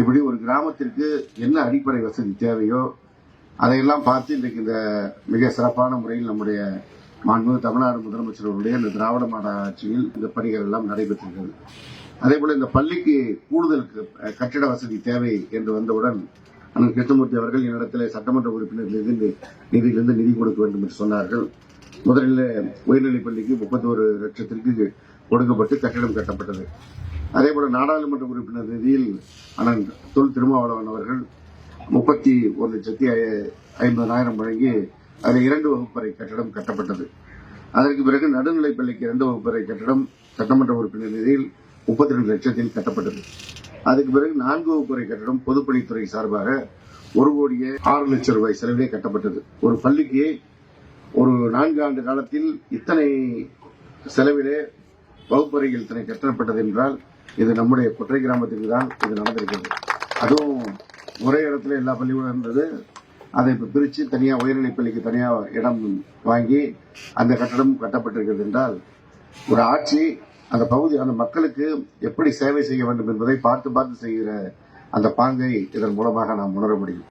இப்படி ஒரு கிராமத்திற்கு என்ன அடிப்படை வசதி தேவையோ அதையெல்லாம் பார்த்து இன்றைக்கு இந்த மிக சிறப்பான முறையில் நம்முடைய மாண்பு தமிழ்நாடு முதலமைச்சர் அவருடைய இந்த திராவிட மாடல் ஆட்சியில் இந்த பணிகள் எல்லாம் நடைபெற்றிருக்கிறது. அதே போல இந்த பள்ளிக்கு கூடுதல் கட்டிட வசதி தேவை என்று வந்தவுடன் அண்ணன் கிருஷ்ணமூர்த்தி அவர்கள் என்னிடத்தில் சட்டமன்ற உறுப்பினர்களிலிருந்து நிதியிலிருந்து நிதி கொடுக்க வேண்டும் என்று சொன்னார்கள். முதலில் உயர்நிலைப் பள்ளிக்கு முப்பத்தோரு லட்சத்திற்கு கொடுக்கப்பட்டு கட்டிடம் கட்டப்பட்டது. அதே போல நாடாளுமன்ற உறுப்பினர் நிதியில் அண்ணன் தொல் திருமாவளவன் அவர்கள் முப்பத்தி ஒரு லட்சத்தி ஐம்பதாயிரம் ஐம்பதனாயிரம் வழங்கி அதில் இரண்டு வகுப்பறை கட்டடம் கட்டப்பட்டது. அதற்கு பிறகு நடுநிலைப் பள்ளிக்கு இரண்டு வகுப்பறை கட்டடம் சட்டமன்ற உறுப்பினர் நிதியில் முப்பத்தி ரெண்டு லட்சத்தில் கட்டப்பட்டது. அதுக்கு பிறகு நான்கு வகுப்பறை கட்டடம் பொதுப்பணித்துறை சார்பாக ஒரு கோடியே ஆறு லட்சம் ரூபாய் செலவிலே கட்டப்பட்டது. ஒரு பள்ளிக்கு ஒரு நான்கு ஆண்டு காலத்தில் இத்தனை செலவிலே வகுப்பறைகள் இத்தனை கட்டப்பட்டது என்றால் இது நம்முடைய கொற்றை கிராமத்திற்கு தான் இது நடந்திருக்கிறது. அதுவும் ஒரே இடத்துல எல்லா பள்ளிகளும் இருந்தது அதை இப்போ பிரித்து தனியாக உயர்நிலைப் பள்ளிக்கு தனியாக இடம் வாங்கி அந்த கட்டடம் கட்டப்பட்டிருக்கிறது என்றால் ஒரு ஆட்சி அந்த பகுதி அந்த மக்களுக்கு எப்படி சேவை செய்ய வேண்டும் என்பதை பார்த்து பார்த்து செய்கிற அந்த பாங்கை இதன் மூலமாக நாம் உணர முடியும்.